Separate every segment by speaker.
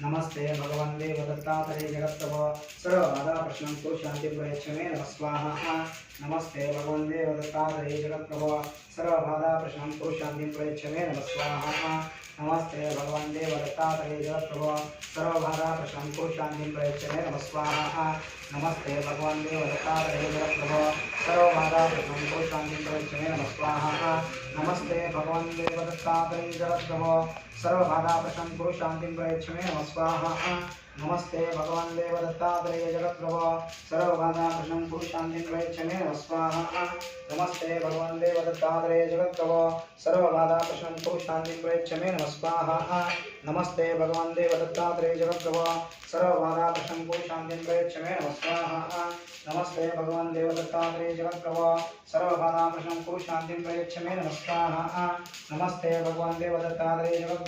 Speaker 1: नमस्ते भगवन्ते वदत्तातरे जगत्तव सर्वदा प्रश्नन्तो शान्तिप्रयच्छ मे नमः स्वाहा नमस्ते भगवन्ते वदत्तातरे जगत्तव सर्वदा प्रश्नन्तो शान्तिप्रयच्छ प्रयच्छमे नमः स्वाहा नमस्ते भगवन्ते वदत्तातरे जगत्तव सर्वदा प्रश्नन्तो शान्तिप्रयच्छ प्रयच्छमे नमः स्वाहा नमस्ते भगवन्ते वदत्तातरे जगत्तव सर्वदा प्रश्नन्तो शान्तिप्रयच्छ प्रयच्छमे नमः स्वाहा नमस्ते भगवन्ते वदत्तातरे जगत्तव सर्वभागाप्रशं कुरु शान्तिं प्रयच्छ मे नमस्ते भगवान् देवदत्तात्रेय जगत्प्रभो। सर्वभागाप्रशं कुरु शान्तिं प्रयच्छ मे नमस्वाहा। नमस्ते भगवान् देवदत्तात्रेय जगत्प्रभो। सर्वभागाप्रशं कुरु शान्तिं प्रयच्छ मे नमस्वाहा। नमस्ते भगवान् देवदत्तात्रेय जगत्प्रभो। सर्वभागाप्रशं कुरु शान्तिं प्रयच्छ मे नमस्वाहा। नमस्ते भगवान् देवदत्तात्रेय जगत्प्रभो। सर्वभागाप्रशं कुरु शान्तिं प्रयच्छ मे नमस्वाहा। नमस्ते भगवान् देवदत्तात्रेय जगत्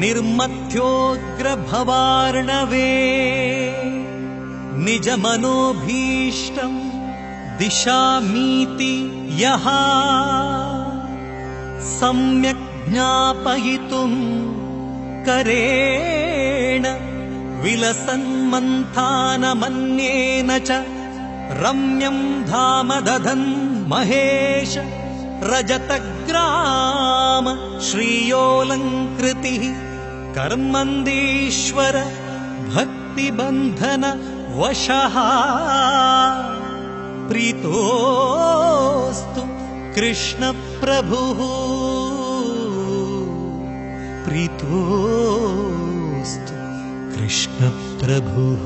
Speaker 2: निर्मथ्योऽग्रभवार्णवे निजमनोभीष्टम् दिशामीति यः। सम्यक् ज्ञापयितुम् करेण विलसन्मन्थानमन्येन च रम्यम् धाम दधन् महेश रजतग्राम श्रियोऽलङ्कृतिः कर्मन्दीश्वर भक्तिबन्धन वशः। प्रीतोऽस्तु कृष्णप्रभुः। प्रीतोऽस्तु कृष्णप्रभुः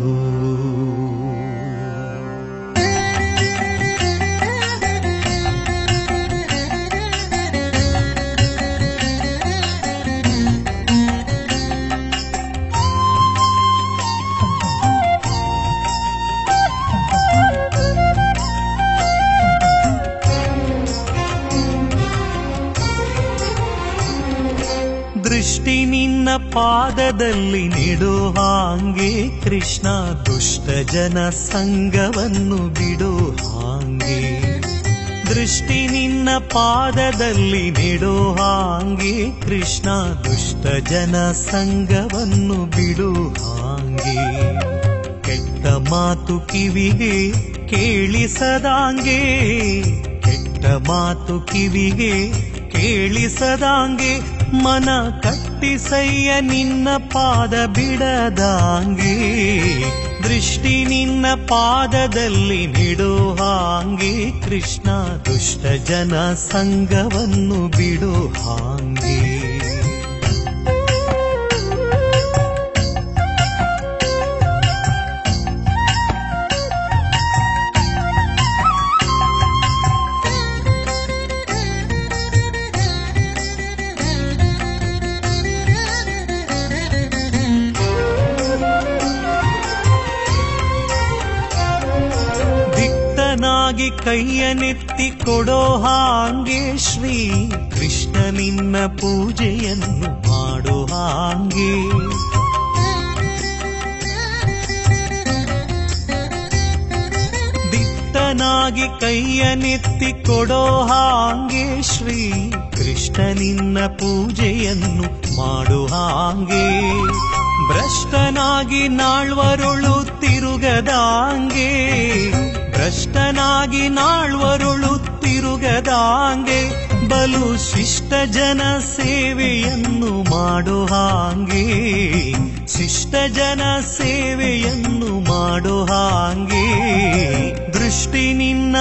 Speaker 2: ಪಾದದಲ್ಲಿ ನಿಡೋ ಹಾಂಗೆ ಕೃಷ್ಣ ದುಷ್ಟ ಜನ ಸಂಘವನ್ನು ಬಿಡೋ ಹಾಂಗೆ. ದೃಷ್ಟಿ ನಿನ್ನ ಪಾದದಲ್ಲಿ ನಿಡೋ ಹಾಂಗೆ ಕೃಷ್ಣ ದುಷ್ಟ ಜನ ಸಂಘವನ್ನು ಬಿಡೋ ಹಾಂಗೆ. ಕೆಟ್ಟ ಮಾತು ಕಿವಿಗೆ ಕೇಳಿಸದಾಂಗೆ ಕೆಟ್ಟ ಮಾತು ಕಿವಿಗೆ ಕೇಳಿಸದಾಂಗೆ ಮನ ಕಟ್ಟಿಸಯ್ಯ ನಿನ್ನ ಪಾದ ಬಿಡದಾಂಗೆ, ದೃಷ್ಟಿ ನಿನ್ನ ಪಾದದಲ್ಲಿ ನಿಡೋ ಹಾಂಗೆ, ಕೃಷ್ಣ ದುಷ್ಟ ಜನ ಸಂಘವನ್ನು ಬಿಡೋ ಹಾಂಗೆ. ದಿಟ್ಟನಾಗಿ ಕೈಯನೆತ್ತಿ ಹಾಂಗೆ ಶ್ರೀ ಕೃಷ್ಣ ನಿನ್ನ ಪೂಜೆಯನ್ನು ಮಾಡೋ ಹಾಂಗೆ. ದಿತ್ತನಾಗಿ ಕೈಯನೆತ್ತಿ ಕೊಡೋ ಹಾಂಗೆ ಶ್ರೀ ಕೃಷ್ಣ ನಿನ್ನ ಪೂಜೆಯನ್ನು ಮಾಡು ಹಾಂಗೆ. ಭ್ರಷ್ಟನಾಗಿ ನಾಳ್ವರುಳು ತಿರುಗದಾಂಗೆ. ಭ್ರಷ್ಟನಾಗಿ ನಾಳ್ವರುಳುತ್ತಿರುಗದಾಂಗೆ ಬಲು ಶಿಷ್ಟ ಜನ ಸೇವೆಯನ್ನು ಮಾಡೋ ಹಾಂಗೆ. ಶಿಷ್ಟ ಜನ ಸೇವೆಯನ್ನು ಮಾಡೋ ಹಾಂಗೆ. ದೃಷ್ಟಿ ನಿನ್ನ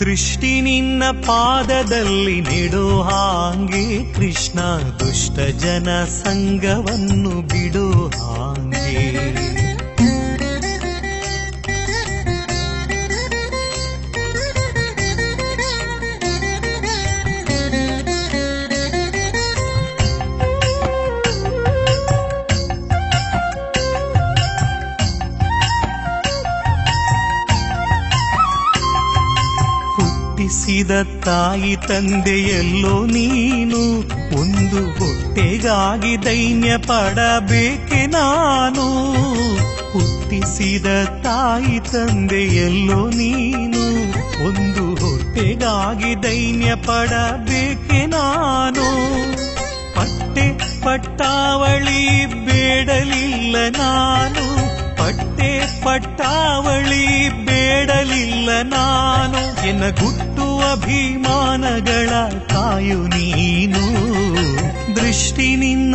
Speaker 2: ದೃಷ್ಟಿ ನಿನ್ನ ಪಾದದಲ್ಲಿ ನೆಡೋ ಹಾಂಗೆ. ಕೃಷ್ಣ ದುಷ್ಟ ಜನ ಸಂಘವನ್ನು ಬಿಡೋ ಹಾಂಗೆ. ಹುಟ್ಟಿಸಿದ ತಾಯಿ ತಂದೆಯಲ್ಲೋ ನೀನು, ಒಂದು ಹೊಟ್ಟೆಗಾಗಿ ದೈನ್ಯ ಪಡಬೇಕೆ ನಾನು? ಹುಟ್ಟಿಸಿದ ತಾಯಿ ತಂದೆಯಲ್ಲೋ ನೀನು, ಒಂದು ಹೊಟ್ಟೆಗಾಗಿ ದೈನ್ಯ ಪಡಬೇಕೆ ನಾನು? ಪಟ್ಟೆ ಪಟ್ಟಾವಳಿ ಬೇಡಲಿಲ್ಲ ನಾನು, ಪಟ್ಟೆ ಪಟ್ಟಾವಳಿ ಬೇಡಲಿಲ್ಲ ನಾನು. ಎನ್ನ ಗುಟ್ಟು ಅಭಿಮಾನಗಳ ಕಾಯು ನೀನು. ದೃಷ್ಟಿ ನಿನ್ನ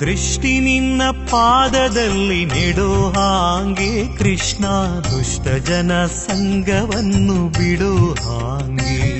Speaker 2: ದೃಷ್ಟಿ ನಿನ್ನ ಪಾದದಲ್ಲಿ ನೆಡೋ ಹಾಂಗೆ ಕೃಷ್ಣ ದುಷ್ಟ ಜನ ಸಂಘವನ್ನು ಬಿಡೋ ಹಾಂಗೆ.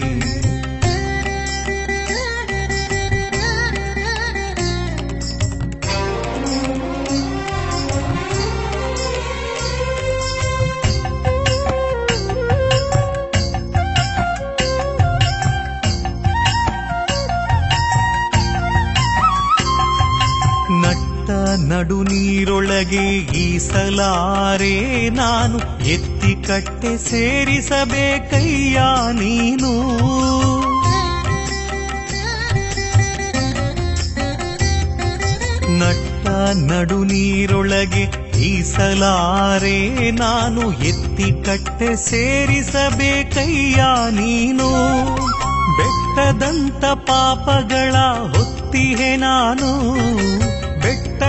Speaker 2: ನಡು ನೀರೊಳಗೆ ಈಸಲಾರೆ ನಾನು. ಎತ್ತಿ ಕಟ್ಟೆ ಸೇರಿಸಬೇಕಯ್ಯ ನೀನು. ನಟ್ಟ ನಡು ನೀರೊಳಗೆ ಈಸಲಾರೆ ನಾನು. ಎತ್ತಿ ಕಟ್ಟೆ ಸೇರಿಸಬೇಕಯ್ಯ ನೀನು. ಬೆಟ್ಟದಂತ ಪಾಪಗಳ ಹೊತ್ತಿಹೆ ನಾನು.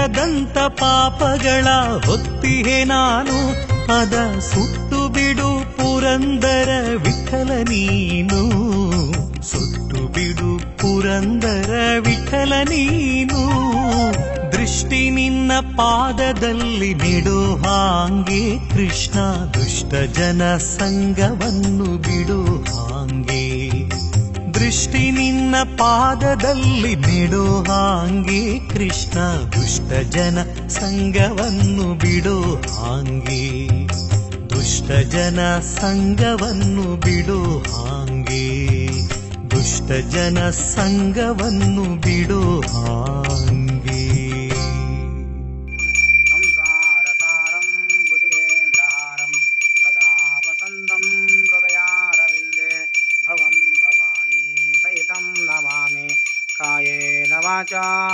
Speaker 2: ಬೆಟ್ಟದಂತ ಪಾಪಗಳ ಹೊತ್ತಿಹೆ ನಾನು ಅದ ಸುಟ್ಟು ಬಿಡು ಪುರಂದರ ವಿಠಲ ನೀನು. ಸುಟ್ಟು ಬಿಡು ಪುರಂದರ ವಿಠಲ ನೀನು. ದೃಷ್ಟಿ ನಿನ್ನ ಪಾದದಲ್ಲಿ ಬಿಡು ಹಾಂಗೆ ಕೃಷ್ಣ ದುಷ್ಟ ಜನ ಸಂಘವನ್ನು ಬಿಡು ಹಾಂಗೆ ದೃಷ್ಟಿ ನಿನ್ನ ಪಾದದಲ್ಲಿ ನೆಡೋ ಹಾಂಗೆ ಕೃಷ್ಣ ದುಷ್ಟ ಜನ ಸಂಘವನ್ನು ಬಿಡೋ ಹಾಂಗೆ. ದುಷ್ಟ ಜನ ಸಂಘವನ್ನು ಬಿಡೋ ಹಾಂಗೆ. ದುಷ್ಟ ಜನ ಸಂಘವನ್ನು ಬಿಡೋ ಹಾಂಗೆ.
Speaker 1: चा